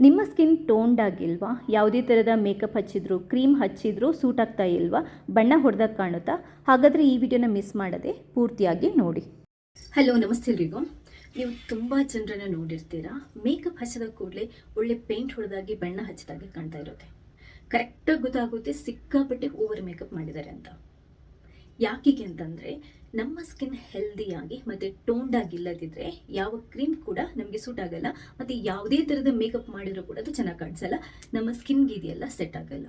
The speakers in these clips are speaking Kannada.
ನಿಮ್ಮ ಸ್ಕಿನ್ ಟೋನ್ಡ್ ಆಗಿಲ್ವಾ? ಯಾವುದೇ ಥರದ ಮೇಕಪ್ ಹಚ್ಚಿದ್ರು, ಕ್ರೀಮ್ ಹಚ್ಚಿದ್ರು ಸೂಟ್ ಆಗ್ತಾ ಇಲ್ವಾ? ಬಣ್ಣ ಹೊಡೆದಾಗ ಕಾಣುತ್ತಾ? ಹಾಗಾದರೆ ಈ ವಿಡಿಯೋನ ಮಿಸ್ ಮಾಡದೆ ಪೂರ್ತಿಯಾಗಿ ನೋಡಿ. ಹಲೋ, ನಮಸ್ತೆ ಎಲ್ರಿಗೂ. ನೀವು ತುಂಬ ಜನರನ್ನ ನೋಡಿರ್ತೀರಾ? ಮೇಕಪ್ ಹಚ್ಚಿದ ಕೂಡಲೇ ಒಳ್ಳೆ ಪೇಂಟ್ ಹೊಡೆದಾಗಿ ಬಣ್ಣ ಹಚ್ಚಿದಾಗೆ ಕಾಣ್ತಾ ಇರುತ್ತೆ. ಕರೆಕ್ಟಾಗಿ ಗೊತ್ತಾಗುತ್ತೆ ಸಿಕ್ಕಾಪಟ್ಟೆ ಓವರ್ ಮೇಕಪ್ ಮಾಡಿದ್ದಾರೆ ಅಂತ. ಯಾಕಿಗೆ ಅಂತಂದರೆ ನಮ್ಮ ಸ್ಕಿನ್ ಹೆಲ್ದಿಯಾಗಿ ಮತ್ತು ಟೋನ್ಡ್ ಆಗಿಲ್ಲದಿದ್ದರೆ ಯಾವ ಕ್ರೀಮ್ ಕೂಡ ನಮಗೆ ಸೂಟ್ ಆಗಲ್ಲ, ಮತ್ತು ಯಾವುದೇ ಥರದ ಮೇಕಪ್ ಮಾಡಿದರೂ ಕೂಡ ಅದು ಚೆನ್ನಾಗಿ ಕಾಣಿಸಲ್ಲ. ನಮ್ಮ ಸ್ಕಿನ್ಗೆ ಇದೆಯಲ್ಲ ಸೆಟ್ ಆಗಲ್ಲ.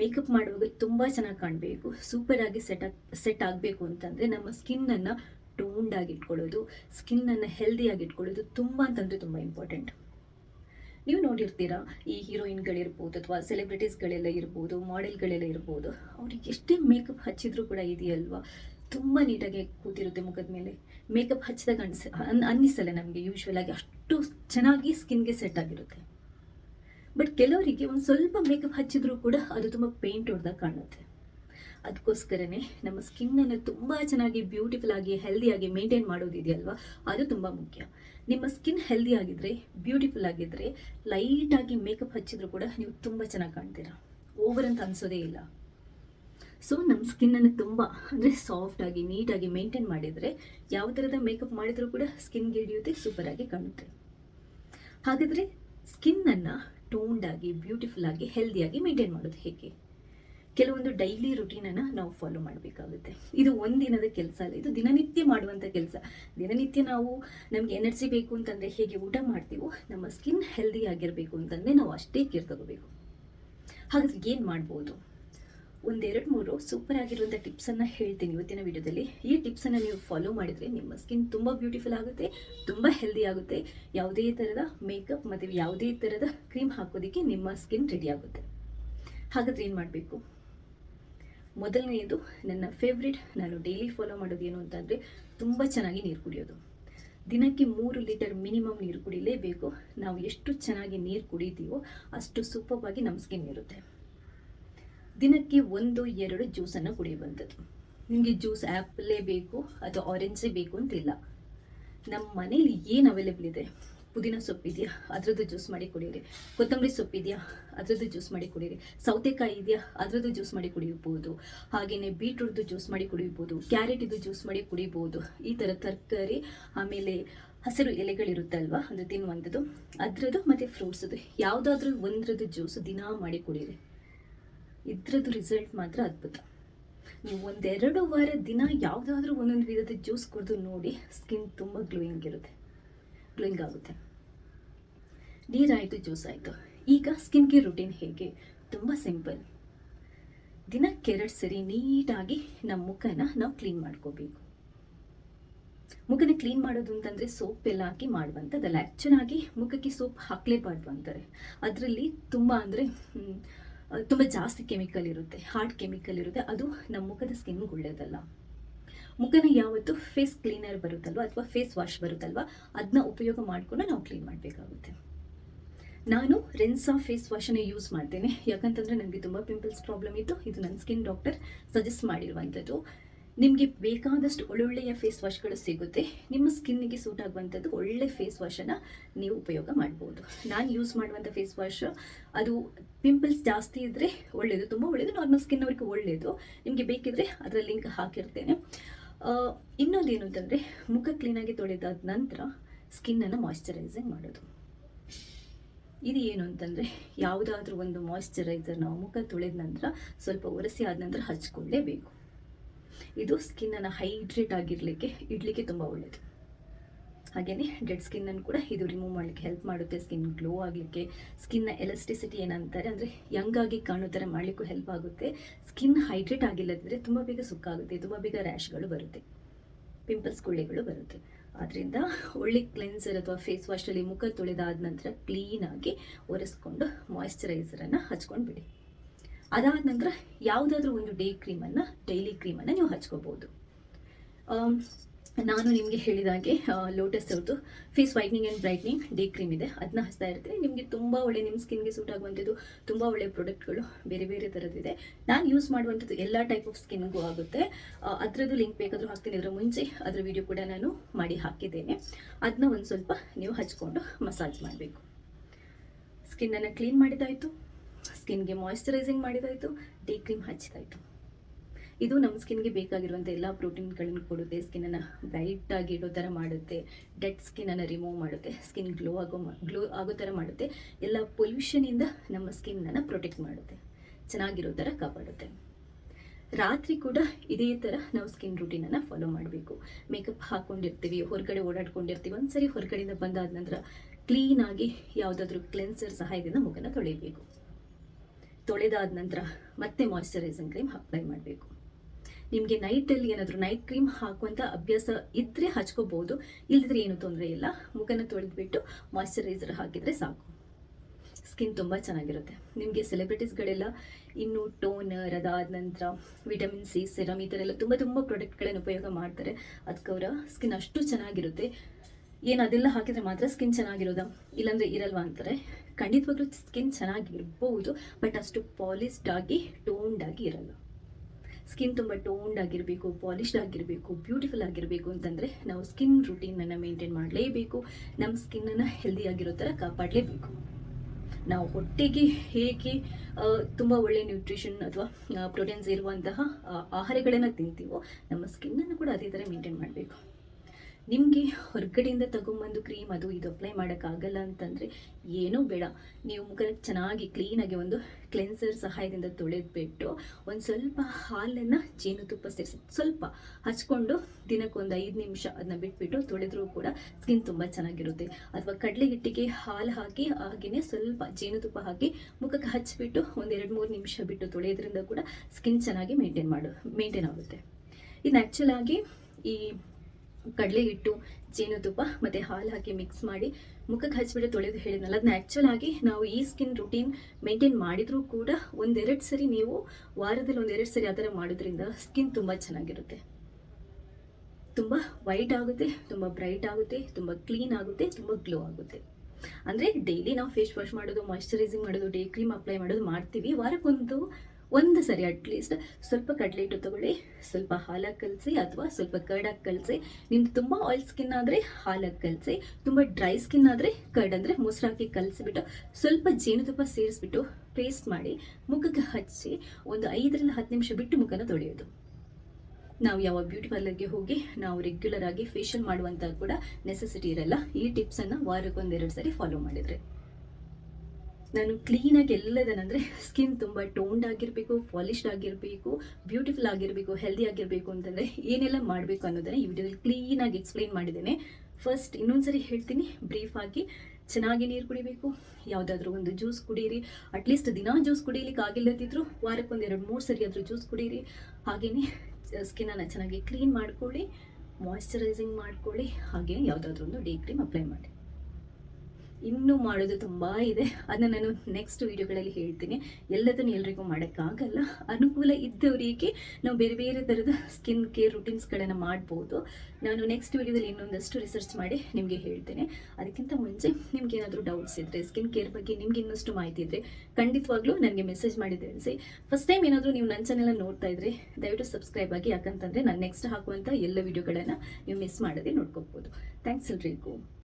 ಮೇಕಪ್ ಮಾಡುವಾಗ ತುಂಬ ಚೆನ್ನಾಗಿ ಕಾಣಬೇಕು ಸೂಪರಾಗಿ ಸೆಟ್ ಆಗಿ ಸೆಟ್ ಆಗಬೇಕು ಅಂತಂದರೆ ನಮ್ಮ ಸ್ಕಿನ್ನನ್ನು ಇಟ್ಕೊಳ್ಳೋದು ಸ್ಕಿನ್ನನ್ನು ಹೆಲ್ದಿಯಾಗಿ ಇಟ್ಕೊಳ್ಳೋದು ತುಂಬ ಅಂತಂದರೆ ತುಂಬ ಇಂಪಾರ್ಟೆಂಟ್ ನೀವು ನೋಡಿರ್ತೀರಾ, ಈ ಹೀರೋಯಿನ್ಗಳಿರ್ಬೋದು ಅಥವಾ ಸೆಲೆಬ್ರಿಟೀಸ್ಗಳೆಲ್ಲ ಇರ್ಬೋದು, ಮಾಡೆಲ್ಗಳೆಲ್ಲ ಇರ್ಬೋದು, ಅವ್ರಿಗೆ ಎಷ್ಟೇ ಮೇಕಪ್ ಹಚ್ಚಿದ್ರು ಕೂಡ ಇದೆಯಲ್ವಾ? ತುಂಬ ನೀಟಾಗಿ ಕೂತಿರುತ್ತೆ ಮುಖದ ಮೇಲೆ. ಮೇಕಪ್ ಹಚ್ಚಿದಾಗ ಅನ್ಸ, ಅನ್, ಅನ್ನಿಸಲ್ಲ ನಮಗೆ ಯೂಶ್ವಲ್ ಆಗಿ ಅಷ್ಟು ಚೆನ್ನಾಗಿ ಸ್ಕಿನ್ಗೆ ಸೆಟ್ ಆಗಿರುತ್ತೆ. ಬಟ್ ಕೆಲವರಿಗೆ ಒಂದು ಸ್ವಲ್ಪ ಮೇಕಪ್ ಹಚ್ಚಿದ್ರೂ ಕೂಡ ಅದು ತುಂಬ ಪೇಂಟ್ ಹೊಡೆದಾಗ ಕಾಣುತ್ತೆ. ಅದಕ್ಕೋಸ್ಕರನೇ ನಮ್ಮ ಸ್ಕಿನ್ನನ್ನು ತುಂಬ ಚೆನ್ನಾಗಿ ಬ್ಯೂಟಿಫುಲ್ ಆಗಿ ಹೆಲ್ದಿಯಾಗಿ ಮೇಂಟೈನ್ ಮಾಡೋದಿದೆಯಲ್ವಾ ಅದು ತುಂಬ ಮುಖ್ಯ. ನಿಮ್ಮ ಸ್ಕಿನ್ ಹೆಲ್ದಿ ಆಗಿದ್ರೆ ಬ್ಯೂಟಿಫುಲ್ ಆಗಿದ್ದರೆ ಲೈಟಾಗಿ ಮೇಕಪ್ ಹಚ್ಚಿದ್ರು ಕೂಡ ನೀವು ತುಂಬ ಚೆನ್ನಾಗಿ ಕಾಣ್ತೀರಾ? ಓವರ್ ಅಂತ ಅನ್ಸೋದೇ ಇಲ್ಲ. ಸೊ ನಮ್ಮ ಸ್ಕಿನ್ನನ್ನು ತುಂಬ, ಅಂದರೆ ಸಾಫ್ಟಾಗಿ ನೀಟಾಗಿ ಮೇಂಟೈನ್ ಮಾಡಿದರೆ, ಯಾವ ಥರದ ಮೇಕಪ್ ಮಾಡಿದರೂ ಕೂಡ ಸ್ಕಿನ್ಗೆ ಹಿಡಿಯುತ್ತೆ ಸೂಪರಾಗಿ ಕಾಣುತ್ತೆ. ಹಾಗಾದರೆ ಸ್ಕಿನ್ನನ್ನು ಟೋನ್ಡ್ ಆಗಿ ಬ್ಯೂಟಿಫುಲ್ ಆಗಿ ಹೆಲ್ದಿಯಾಗಿ ಮೇಂಟೈನ್ ಮಾಡೋದು ಹೇಗೆ? ಕೆಲವೊಂದು ಡೈಲಿ ರುಟೀನನ್ನು ನಾವು ಫಾಲೋ ಮಾಡಬೇಕಾಗುತ್ತೆ. ಇದು ಒಂದಿನದ ಕೆಲಸ ಅಲ್ಲ, ಇದು ದಿನನಿತ್ಯ ಮಾಡುವಂಥ ಕೆಲಸ. ದಿನನಿತ್ಯ ನಾವು ನಮಗೆ ಎನರ್ಜಿ ಬೇಕು ಅಂತಂದರೆ ಹೇಗೆ ಊಟ ಮಾಡ್ತೀವೋ, ನಮ್ಮ ಸ್ಕಿನ್ ಹೆಲ್ದಿ ಆಗಿರಬೇಕು ಅಂತಂದರೆ ನಾವು ಅಷ್ಟೇ ಕೇರ್ ತಗೋಬೇಕು. ಹಾಗಾದ್ರೆ ಏನು ಮಾಡ್ಬೋದು? ಒಂದೆರಡು ಮೂರು ಸೂಪರ್ ಆಗಿರುವಂಥ ಟಿಪ್ಸನ್ನು ಹೇಳ್ತೀನಿ ಇವತ್ತಿನ ವಿಡಿಯೋದಲ್ಲಿ. ಈ ಟಿಪ್ಸನ್ನು ನೀವು ಫಾಲೋ ಮಾಡಿದರೆ ನಿಮ್ಮ ಸ್ಕಿನ್ ತುಂಬ ಬ್ಯೂಟಿಫುಲ್ ಆಗುತ್ತೆ, ತುಂಬ ಹೆಲ್ದಿ ಆಗುತ್ತೆ. ಯಾವುದೇ ಥರದ ಮೇಕಪ್ ಮತ್ತು ಯಾವುದೇ ಥರದ ಕ್ರೀಮ್ ಹಾಕೋದಕ್ಕೆ ನಿಮ್ಮ ಸ್ಕಿನ್ ರೆಡಿ ಆಗುತ್ತೆ. ಹಾಗಾದ್ರೆ ಏನು ಮಾಡಬೇಕು? ಮೊದಲನೆಯದು, ನನ್ನ ಫೇವ್ರೆಟ್ ನಾನು ಡೈಲಿ ಫಾಲೋ ಮಾಡೋದು ಏನು ಅಂತಂದರೆ ತುಂಬ ಚೆನ್ನಾಗಿ ನೀರು ಕುಡಿಯೋದು. ದಿನಕ್ಕೆ ಮೂರು ಲೀಟರ್ ಮಿನಿಮಮ್ ನೀರು ಕುಡಿಲೇಬೇಕು. ನಾವು ಎಷ್ಟು ಚೆನ್ನಾಗಿ ನೀರು ಕುಡಿತೀವೋ ಅಷ್ಟು ಸೂಪವಾಗಿ ನಮ್ಮ ಸ್ಕಿನ್ ಇರುತ್ತೆ. ದಿನಕ್ಕೆ ಒಂದು, ಎರಡು ಜ್ಯೂಸನ್ನು ಕುಡಿಯುವಂಥದ್ದು ನಿಮಗೆ ಜ್ಯೂಸ್ ಆ್ಯಪಲ್ಲೇ ಬೇಕು ಅಥವಾ ಆರೆಂಜೇ ಬೇಕು ಅಂತಿಲ್ಲ. ನಮ್ಮ ಮನೇಲಿ ಏನು ಅವೈಲೇಬಲ್ ಇದೆ? ಪುದೀನ ಸೊಪ್ಪಿದೆಯಾ ಅದರದ್ದು ಜ್ಯೂಸ್ ಮಾಡಿ ಕುಡೀರಿ ಕೊತ್ತಂಬರಿ ಸೊಪ್ಪಿದೆಯಾ ಅದರದ್ದು ಜ್ಯೂಸ್ ಮಾಡಿ ಕುಡೀರಿ ಸೌತೆಕಾಯಿ ಇದೆಯಾ? ಅದರದ್ದು ಜ್ಯೂಸ್ ಮಾಡಿ ಕುಡಿಯಬಹುದು. ಹಾಗೆಯೇ ಬೀಟ್ರೂಟ್ದು ಜ್ಯೂಸ್ ಮಾಡಿ ಕುಡಿಯಬಹುದು. ಕ್ಯಾರೆಟಿದು ಜ್ಯೂಸ್ ಮಾಡಿ ಕುಡಿಬೋದು ಈ ಥರ ತರಕಾರಿ, ಆಮೇಲೆ ಹಸಿರು ಎಲೆಗಳಿರುತ್ತಲ್ವ ಅಂದರೆ ತಿನ್ನುವಂಥದ್ದು. ಅದರದ್ದು ಮತ್ತು ಫ್ರೂಟ್ಸದು ಯಾವುದಾದ್ರೂ ಒಂದರದ್ದು ಜ್ಯೂಸ್ ದಿನಾ ಮಾಡಿ ಕುಡೀರಿ ಇದರದ್ದು ರಿಸಲ್ಟ್ ಮಾತ್ರ ಅದ್ಭುತ. ನೀವು ಒಂದೆರಡು ವಾರ ದಿನ ಯಾವುದಾದ್ರೂ ಒಂದೊಂದು ವಿಧದ ಜ್ಯೂಸ್ ಕುಡಿದು ನೋಡಿ ಸ್ಕಿನ್ ತುಂಬ ಗ್ಲೋಯಿಂಗ್ ಇರುತ್ತೆ. ಗ್ಲೋಯಿಂಗ್ ಆಗುತ್ತೆ. ನೀರಾಯಿತು ಜ್ಯೂಸ್ ಆಯಿತು. ಈಗ ಸ್ಕಿನ್ ಕೇರ್ ರುಟೀನ್ ಹೇಗೆ? ತುಂಬ ಸಿಂಪಲ್ ದಿನಕ್ಕೆರಡು ಸರಿ ನೀಟಾಗಿ ನಮ್ಮ ಮುಖನ ನಾವು ಕ್ಲೀನ್ ಮಾಡ್ಕೋಬೇಕು. ಮುಖನ ಕ್ಲೀನ್ ಮಾಡೋದು ಅಂತಂದರೆ ಸೋಪ್ ಎಲ್ಲ ಹಾಕಿ ಮಾಡುವಂಥದ್ದಲ್ಲ. ಆ್ಯಕ್ಚುಲಾಗಿ ಮುಖಕ್ಕೆ ಸೋಪ್ ಹಾಕಲೇಬಾರ್ದು ಅಂತಾರೆ. ಅದರಲ್ಲಿ ತುಂಬ ಅಂದರೆ ತುಂಬ ಜಾಸ್ತಿ ಕೆಮಿಕಲ್ ಇರುತ್ತೆ. ಹಾರ್ಡ್ ಕೆಮಿಕಲ್ ಇರುತ್ತೆ. ಅದು ನಮ್ಮ ಮುಖದ ಸ್ಕಿನ್ಗೆ ಒಳ್ಳೆಯದಲ್ಲ ಮುಖನ ಯಾವತ್ತು ಫೇಸ್ ಕ್ಲೀನರ್ ಬರುತ್ತಲ್ವ? ಅಥವಾ ಫೇಸ್ ವಾಶ್ ಬರುತ್ತಲ್ವ? ಅದನ್ನ ಉಪಯೋಗ ಮಾಡಿಕೊಂಡು ನಾವು ಕ್ಲೀನ್ ಮಾಡಬೇಕಾಗುತ್ತೆ. ನಾನು ರೆನ್ಸಾ ಫೇಸ್ ವಾಶನ್ನು ಯೂಸ್ ಮಾಡ್ತೇನೆ. ಯಾಕಂತಂದರೆ ನನಗೆ ತುಂಬ ಪಿಂಪಲ್ಸ್ ಪ್ರಾಬ್ಲಮ್ ಇತ್ತು. ಇದು ನನ್ನ ಸ್ಕಿನ್ ಡಾಕ್ಟರ್ ಸಜೆಸ್ಟ್ ಮಾಡಿರುವಂಥದ್ದು. ನಿಮಗೆ ಬೇಕಾದಷ್ಟು ಒಳ್ಳೊಳ್ಳೆಯ ಫೇಸ್ ವಾಶ್ಗಳು ಸಿಗುತ್ತೆ. ನಿಮ್ಮ ಸ್ಕಿನ್ನಿಗೆ ಸೂಟ್ ಆಗುವಂಥದ್ದು ಒಳ್ಳೆ ಫೇಸ್ ವಾಶನ್ನು ನೀವು ಉಪಯೋಗ ಮಾಡ್ಬೋದು. ನಾನು ಯೂಸ್ ಮಾಡುವಂಥ ಫೇಸ್ ವಾಶ್ ಅದು ಪಿಂಪಲ್ಸ್ ಜಾಸ್ತಿ ಇದ್ದರೆ ಒಳ್ಳೆಯದು ತುಂಬ ಒಳ್ಳೆಯದು ನಾರ್ಮಲ್ ಸ್ಕಿನ್ ಅವ್ರಿಗೆ ಒಳ್ಳೆಯದು ನಿಮಗೆ ಬೇಕಿದ್ರೆ ಅದರ ಲಿಂಕ್ ಹಾಕಿರ್ತೇನೆ. ಇನ್ನೊಂದೇನು ಅಂತಂದರೆ ಮುಖ ಕ್ಲೀನಾಗಿ ತೊಳೆದಾದ ನಂತರ ಸ್ಕಿನ್ನನ್ನು ಮಾಯಿಶ್ಚರೈಸಿಂಗ್ ಮಾಡೋದು. ಇದು ಏನು ಅಂತಂದರೆ ಯಾವುದಾದ್ರೂ ಒಂದು ಮಾಯ್ಶ್ಚರೈಸರ್ ನಾವು ಮುಖ ತೊಳೆದ ನಂತರ ಸ್ವಲ್ಪ ಒರೆಸಿ ಆದ ನಂತರ ಹಚ್ಕೊಳ್ಳೇಬೇಕು ಇದು ಸ್ಕಿನ್ನನ್ನು ಹೈಡ್ರೇಟ್ ಆಗಿರಲಿಕ್ಕೆ, ಇಡಲಿಕ್ಕೆ ತುಂಬ ಒಳ್ಳೆಯದು ಹಾಗೆಯೇ ಡೆಡ್ ಸ್ಕಿನ್ನನ್ನು ಕೂಡ ಇದು ರಿಮೂವ್ ಮಾಡಲಿಕ್ಕೆ ಹೆಲ್ಪ್ ಮಾಡುತ್ತೆ. ಸ್ಕಿನ್ ಗ್ಲೋ ಆಗಲಿಕ್ಕೆ ಸ್ಕಿನ್ನ ಎಲಾಸ್ಟಿಸಿಟಿ ಏನಂತಾರೆ, ಅಂದರೆ ಯಂಗ್ ಆಗಿ ಕಾಣೋ ಥರ ಮಾಡಲಿಕ್ಕೂ ಹೆಲ್ಪ್ ಆಗುತ್ತೆ. ಸ್ಕಿನ್ ಹೈಡ್ರೇಟ್ ಆಗಿಲ್ಲದಿದ್ದರೆ ತುಂಬ ಬೇಗ ಸುಕ್ಕಾಗುತ್ತೆ, ತುಂಬ ಬೇಗ ರ್ಯಾಶ್ಗಳು ಬರುತ್ತೆ. ಪಿಂಪಲ್ಸ್ ಗುಳ್ಳೆಗಳು ಬರುತ್ತೆ. ಆದ್ದರಿಂದ ಒಳ್ಳೆ ಕ್ಲೆನ್ಸರ್ ಅಥವಾ ಫೇಸ್ ವಾಶಲ್ಲಿ ಮುಖ ತೊಳೆದಾದ ನಂತರ ಕ್ಲೀನಾಗಿ ಒರೆಸ್ಕೊಂಡು ಮಾಯಿಶ್ಚರೈಸರನ್ನು ಹಚ್ಕೊಂಡು ಬಿಡಿ ಅದಾದ ನಂತರ ಯಾವುದಾದ್ರೂ ಒಂದು ಡೇ ಕ್ರೀಮನ್ನು ಡೈಲಿ ಕ್ರೀಮನ್ನು ನೀವು ಹಚ್ಕೋಬೋದು. ನಾನು ನಿಮಗೆ ಹೇಳಿದಾಗೆ ಲೋಟಸ್ ಅವ್ರದ್ದು face whitening and brightening day cream ಇದೆ. ಅದನ್ನ ಹಚ್ತಾ ಇರ್ತೀನಿ. ನಿಮಗೆ ತುಂಬ ಒಳ್ಳೆ ನಿಮ್ಮ ಸ್ಕಿನ್ಗೆ ಸೂಟ್ ಆಗುವಂಥದ್ದು, ತುಂಬ ಒಳ್ಳೆಯ ಪ್ರಾಡಕ್ಟ್ಗಳು ಬೇರೆ ಬೇರೆ ಥರದ್ದಿದೆ ನಾನು ಯೂಸ್ ಮಾಡುವಂಥದ್ದು ಎಲ್ಲ ಟೈಪ್ ಆಫ್ ಸ್ಕಿನ್ಗೂ ಆಗುತ್ತೆ. ಅದರದ್ದು ಲಿಂಕ್ ಬೇಕಾದರೂ ಹಾಕ್ತೀನಿ. ಅದರ ಮುಂಚೆ ಅದರ ವಿಡಿಯೋ ಕೂಡ ನಾನು ಮಾಡಿ ಹಾಕಿದ್ದೇನೆ. ಅದನ್ನ ಒಂದು ಸ್ವಲ್ಪ ನೀವು ಹಚ್ಕೊಂಡು ಮಸಾಜ್ ಮಾಡಬೇಕು. ಸ್ಕಿನ್ನನ್ನು ಕ್ಲೀನ್ ಮಾಡಿದಾಯಿತು ಸ್ಕಿನ್ಗೆ ಮಾಯಿಶ್ಚರೈಸಿಂಗ್ ಮಾಡಿದಾಯಿತು ಡೇ ಕ್ರೀಮ್ ಹಚ್ಚಿದಾಯಿತು ಇದು ನಮ್ಮ ಸ್ಕಿನ್ಗೆ ಬೇಕಾಗಿರುವಂಥ ಎಲ್ಲ ಪ್ರೋಟೀನ್ಗಳನ್ನು ಕೊಡುತ್ತೆ. ಸ್ಕಿನ್ನನ್ನು ಬ್ರೈಟ್ ಆಗಿಡೋ ಥರ ಮಾಡುತ್ತೆ. ಡೆಡ್ ಸ್ಕಿನ್ನನ್ನು ರಿಮೂವ್ ಮಾಡುತ್ತೆ. ಸ್ಕಿನ್ ಗ್ಲೋ ಆಗೋ ಗ್ಲೋ ಆಗೋ ಥರ ಮಾಡುತ್ತೆ. ಎಲ್ಲ ಪೊಲ್ಯೂಷನಿಂದ ನಮ್ಮ ಸ್ಕಿನ್ನನ್ನು ಪ್ರೊಟೆಕ್ಟ್ ಮಾಡುತ್ತೆ. ಚೆನ್ನಾಗಿರೋ ಥರ ಕಾಪಾಡುತ್ತೆ. ರಾತ್ರಿ ಕೂಡ ಇದೇ ಥರ ನಾವು ಸ್ಕಿನ್ ರೂಟೀನನ್ನು ಫಾಲೋ ಮಾಡಬೇಕು. ಮೇಕಪ್ ಹಾಕ್ಕೊಂಡಿರ್ತೀವಿ ಹೊರಗಡೆ ಓಡಾಡ್ಕೊಂಡಿರ್ತೀವಿ. ಒಂದ್ಸರಿ ಹೊರಗಡೆಯಿಂದ ಬಂದಾದ ನಂತರ ಕ್ಲೀನಾಗಿ ಯಾವುದಾದ್ರೂ ಕ್ಲೆನ್ಸರ್ ಸಹಾಯದಿಂದ ಮುಖನ ತೊಳಿಬೇಕು ತೊಳೆದಾದ ನಂತರ ಮತ್ತೆ ಮಾಯಶ್ಚರೈಸಿಂಗ್ ಕ್ರೀಮ್ ಅಪ್ಲೈ ಮಾಡಬೇಕು. ನಿಮಗೆ ನೈಟಲ್ಲಿ ಏನಾದರೂ ನೈಟ್ ಕ್ರೀಮ್ ಹಾಕುವಂಥ ಅಭ್ಯಾಸ ಇದ್ದರೆ ಹಚ್ಕೋಬೋದು. ಇಲ್ಲದ್ರೆ ಏನೂ ತೊಂದರೆ ಇಲ್ಲ. ಮುಖನ ತೊಳೆದ್ಬಿಟ್ಟು ಮಾಯಶ್ಚರೈಸರ್ ಹಾಕಿದರೆ ಸಾಕು. ಸ್ಕಿನ್ ತುಂಬ ಚೆನ್ನಾಗಿರುತ್ತೆ. ನಿಮಗೆ ಸೆಲೆಬ್ರಿಟೀಸ್ಗಳೆಲ್ಲ ಇನ್ನು ಟೋನರ್ ಅದಾದ ನಂತರ ವಿಟಮಿನ್ ಸಿ ಸಿರಮ್ ಈ ಥರ ಎಲ್ಲ ತುಂಬ ತುಂಬ ಪ್ರಾಡಕ್ಟ್ಗಳನ್ನು ಉಪಯೋಗ ಮಾಡ್ತಾರೆ. ಅದಕ್ಕೆ ಅವರ ಸ್ಕಿನ್ ಅಷ್ಟು ಚೆನ್ನಾಗಿರುತ್ತೆ. ಏನು ಅದೆಲ್ಲ ಹಾಕಿದರೆ ಮಾತ್ರ ಸ್ಕಿನ್ ಚೆನ್ನಾಗಿರೋದಾ? ಇಲ್ಲಾಂದರೆ ಇರಲ್ವಾ ಅಂತಾರೆ. ಖಂಡಿತವಾಗ್ಲೂ ಸ್ಕಿನ್ ಚೆನ್ನಾಗಿರ್ಬೋದು ಬಟ್ ಅಷ್ಟು ಪಾಲಿಸ್ಡ್ ಆಗಿ ಟೋನ್ಡ್ ಆಗಿ ಇರಲ್ಲ. ಸ್ಕಿನ್ ತುಂಬ ಟೋನ್ಡ್ ಆಗಿರಬೇಕು ಪಾಲಿಶ್ಡ್ ಆಗಿರಬೇಕು ಬ್ಯೂಟಿಫುಲ್ ಆಗಿರಬೇಕು ಅಂತಂದರೆ ನಾವು ಸ್ಕಿನ್ ರುಟೀನನ್ನು ಮೇಂಟೈನ್ ಮಾಡಲೇಬೇಕು. ನಮ್ಮ ಸ್ಕಿನ್ನನ್ನು ಹೆಲ್ದಿ ಆಗಿರೋ ಥರ ಕಾಪಾಡಲೇಬೇಕು. ನಾವು ಹೊಟ್ಟೆಗೆ ಹೇಗೆ ತುಂಬ ಒಳ್ಳೆಯ ನ್ಯೂಟ್ರಿಷನ್ ಅಥವಾ ಪ್ರೋಟೀನ್ಸ್ ಇರುವಂತಹ ಆಹಾರಗಳನ್ನು ತಿಂತೀವೋ, ನಮ್ಮ ಸ್ಕಿನ್ನನ್ನು ಕೂಡ ಅದೇ ಥರ ಮೇಂಟೈನ್ ಮಾಡಬೇಕು. ನಿಮಗೆ ಹೊರಗಡೆಯಿಂದ ತಗೊಂಬಂದು ಕ್ರೀಮ್ ಅದು ಇದು ಅಪ್ಲೈ ಮಾಡೋಕ್ಕಾಗಲ್ಲ ಅಂತಂದರೆ ಏನೂ ಬೇಡ. ನೀವು ಮುಖ ಚೆನ್ನಾಗಿ ಕ್ಲೀನಾಗಿ ಒಂದು ಕ್ಲೆನ್ಸರ್ ಸಹಾಯದಿಂದ ತೊಳೆದ್ಬಿಟ್ಟು ಒಂದು ಸ್ವಲ್ಪ ಹಾಲನ್ನು ಜೇನುತುಪ್ಪ ಸೇರಿಸಿ, ಸ್ವಲ್ಪ ಹಚ್ಕೊಂಡು ದಿನಕ್ಕೊಂದು ಐದು ನಿಮಿಷ ಅದನ್ನ ಬಿಟ್ಬಿಟ್ಟು ತೊಳೆದ್ರೂ ಕೂಡ ಸ್ಕಿನ್ ತುಂಬ ಚೆನ್ನಾಗಿರುತ್ತೆ. ಅಥವಾ ಕಡಲೆ ಹಿಟ್ಟಿಗೆ ಹಾಲು ಹಾಕಿ ಹಾಗೆಯೇ ಸ್ವಲ್ಪ ಜೇನುತುಪ್ಪ ಹಾಕಿ ಮುಖಕ್ಕೆ ಹಚ್ಚಿಬಿಟ್ಟು ಒಂದು ಎರಡು ಮೂರು ನಿಮಿಷ ಬಿಟ್ಟು ತೊಳೆಯೋದ್ರಿಂದ ಕೂಡ ಸ್ಕಿನ್ ಚೆನ್ನಾಗಿ ಮೇಂಟೈನ್ ಮಾಡು ಮೇಂಟೈನ್ ಆಗುತ್ತೆ. ಇದು ಆ್ಯಕ್ಚುಲಾಗಿ ಈ ಕಡಲೆ ಹಿಟ್ಟು ಜೇನುತುಪ್ಪ ಮತ್ತು ಹಾಲು ಹಾಕಿ ಮಿಕ್ಸ್ ಮಾಡಿ ಮುಖಕ್ಕೆ ಹಚ್ಚಿಬಿಟ್ಟು ತೊಳೆದು ಹೇಳಿದ್ನಲ್ಲ, ಅದನ್ನ ಆ್ಯಕ್ಚುಲಾಗಿ ನಾವು ಈ ಸ್ಕಿನ್ ರುಟೀನ್ ಮೇಂಟೈನ್ ಮಾಡಿದರೂ ಕೂಡ ಒಂದೆರಡು ಸರಿ ನೀವು ವಾರದಲ್ಲಿ ಒಂದೆರಡು ಸರಿ ಆ ಥರ ಮಾಡೋದ್ರಿಂದ ಸ್ಕಿನ್ ತುಂಬ ಚೆನ್ನಾಗಿರುತ್ತೆ. ತುಂಬ ವೈಟ್ ಆಗುತ್ತೆ, ತುಂಬ ಬ್ರೈಟ್ ಆಗುತ್ತೆ, ತುಂಬ ಕ್ಲೀನ್ ಆಗುತ್ತೆ, ತುಂಬ ಗ್ಲೋ ಆಗುತ್ತೆ. ಅಂದರೆ ಡೈಲಿ ನಾವು ಫೇಸ್ ವಾಶ್ ಮಾಡೋದು ಮಾಯಶ್ಚರೈಸಿಂಗ್ ಮಾಡೋದು ಡೇ ಕ್ರೀಮ್ ಅಪ್ಲೈ ಮಾಡೋದು ಮಾಡ್ತೀವಿ. ವಾರಕ್ಕೊಂದು ಒಂದು ಸರಿ ಅಟ್ಲೀಸ್ಟ್ ಸ್ವಲ್ಪ ಕಡಲೆ ಹಿಟ್ಟು ತಗೊಳ್ಳಿ, ಸ್ವಲ್ಪ ಹಾಲಾಗಿ ಕಲಸಿ ಅಥವಾ ಸ್ವಲ್ಪ ಕರ್ಡಾಗಿ ಕಲಸಿ. ನಿಮ್ದು ತುಂಬ ಆಯಿಲ್ ಸ್ಕಿನ್ ಆದರೆ ಹಾಲಾಗಿ ಕಲಸಿ, ತುಂಬ ಡ್ರೈ ಸ್ಕಿನ್ ಆದರೆ ಕರ್ಡ್ ಅಂದರೆ ಮೊಸರು ಕಲಸಿಬಿಟ್ಟು ಸ್ವಲ್ಪ ಜೇನುತುಪ್ಪ ಸೇರಿಸ್ಬಿಟ್ಟು ಪೇಸ್ಟ್ ಮಾಡಿ ಮುಖಕ್ಕೆ ಹಚ್ಚಿ ಒಂದು ಐದರಿಂದ ಹತ್ತು ನಿಮಿಷ ಬಿಟ್ಟು ಮುಖನ ತೊಳೆಯೋದು. ನಾವು ಯಾವ ಬ್ಯೂಟಿ ಪಾರ್ಲರ್ಗೆ ಹೋಗಿ ನಾವು ರೆಗ್ಯುಲರ್ ಆಗಿ ಫೇಶಿಯಲ್ ಮಾಡುವಂಥ ಕೂಡ ನೆಸೆಸಿಟಿ ಇರಲ್ಲ. ಈ ಟಿಪ್ಸನ್ನು ವಾರಕ್ಕೊಂದೆರಡು ಸರಿ ಫಾಲೋ ಮಾಡಿದರೆ. ನಾನು ಕ್ಲೀನಾಗಿ ಎಲ್ಲದನ್ನಂದರೆ ಸ್ಕಿನ್ ತುಂಬ ಟೋನ್ಡ್ ಆಗಿರಬೇಕು ಪಾಲಿಶ್ಡ್ ಆಗಿರಬೇಕು ಬ್ಯೂಟಿಫುಲ್ ಆಗಿರಬೇಕು ಹೆಲ್ದಿ ಆಗಿರಬೇಕು ಅಂತಂದರೆ ಏನೆಲ್ಲ ಮಾಡಬೇಕು ಅನ್ನೋದನ್ನು ಈ ವಿಡಿಯೋದಲ್ಲಿ ಕ್ಲೀನಾಗಿ ಎಕ್ಸ್ಪ್ಲೈನ್ ಮಾಡಿದ್ದೇನೆ. ಫಸ್ಟ್ ಇನ್ನೊಂದು ಸರಿ ಹೇಳ್ತೀನಿ ಬ್ರೀಫ್ ಆಗಿ. ಚೆನ್ನಾಗಿ ನೀರು ಕುಡಿಬೇಕು, ಯಾವುದಾದ್ರೂ ಒಂದು ಜ್ಯೂಸ್ ಕುಡೀರಿ. ಅಟ್ಲೀಸ್ಟ್ ದಿನಾ ಜ್ಯೂಸ್ ಕುಡಿಲಿಕ್ಕೆ ಆಗಿಲ್ಲದಿದ್ರು ವಾರಕ್ಕೊಂದು ಎರಡು ಮೂರು ಸರಿ ಆದರೂ ಜ್ಯೂಸ್ ಕುಡೀರಿ. ಹಾಗೆಯೇ ಸ್ಕಿನ್ನನ್ನು ಚೆನ್ನಾಗಿ ಕ್ಲೀನ್ ಮಾಡ್ಕೊಳ್ಳಿ ಮಾಯಶ್ಚರೈಸಿಂಗ್ ಮಾಡ್ಕೊಳ್ಳಿ, ಹಾಗೆ ಯಾವುದಾದ್ರೂ ಒಂದು ಡೇ ಕ್ರೀಮ್ ಅಪ್ಲೈ ಮಾಡಿ. ಇನ್ನೂ ಮಾಡೋದು ತುಂಬ ಇದೆ. ಅದನ್ನ ನಾನು ನೆಕ್ಸ್ಟ್ ವೀಡಿಯೋಗಳಲ್ಲಿ ಹೇಳ್ತೀನಿ. ಎಲ್ಲದನ್ನು ಎಲ್ರಿಗೂ ಮಾಡೋಕ್ಕಾಗಲ್ಲ. ಅನುಕೂಲ ಇದ್ದವರಿಗೆ ನಾವು ಬೇರೆ ಬೇರೆ ಥರದ ಸ್ಕಿನ್ ಕೇರ್ ರುಟೀನ್ಸ್ಗಳನ್ನು ಮಾಡ್ಬೋದು. ನಾನು ನೆಕ್ಸ್ಟ್ ವೀಡಿಯೋದಲ್ಲಿ ಇನ್ನೊಂದಷ್ಟು ರಿಸರ್ಚ್ ಮಾಡಿ ನಿಮಗೆ ಹೇಳ್ತೇನೆ. ಅದಕ್ಕಿಂತ ಮುಂಚೆ ನಿಮ್ಗೆ ಏನಾದರೂ ಡೌಟ್ಸ್ ಇದ್ದರೆ ಸ್ಕಿನ್ ಕೇರ್ ಬಗ್ಗೆ ನಿಮ್ಗೆ ಇನ್ನಷ್ಟು ಮಾಹಿತಿ ಇದ್ದರೆ ಖಂಡಿತವಾಗ್ಲೂ ನನಗೆ ಮೆಸೇಜ್ ಮಾಡಿ ತಿಳಿಸಿ. ಫಸ್ಟ್ ಟೈಮ್ ಏನಾದರೂ ನೀವು ನನ್ನ ಚಾನೆಲ್ ನೋಡ್ತಾ ಇದ್ರೆ, ದಯವಿಟ್ಟು ಸಬ್ಸ್ಕ್ರೈಬ್ ಆಗಿ, ಯಾಕಂತಂದರೆ ನಾನು ನೆಕ್ಸ್ಟ್ ಹಾಕುವಂಥ ಎಲ್ಲ ವೀಡಿಯೋಗಳನ್ನು ನೀವು ಮಿಸ್ ಮಾಡದೆ ನೋಡ್ಕೋಬೋದು. ಥ್ಯಾಂಕ್ಸ್ ಎಲ್ರಿಗೂ.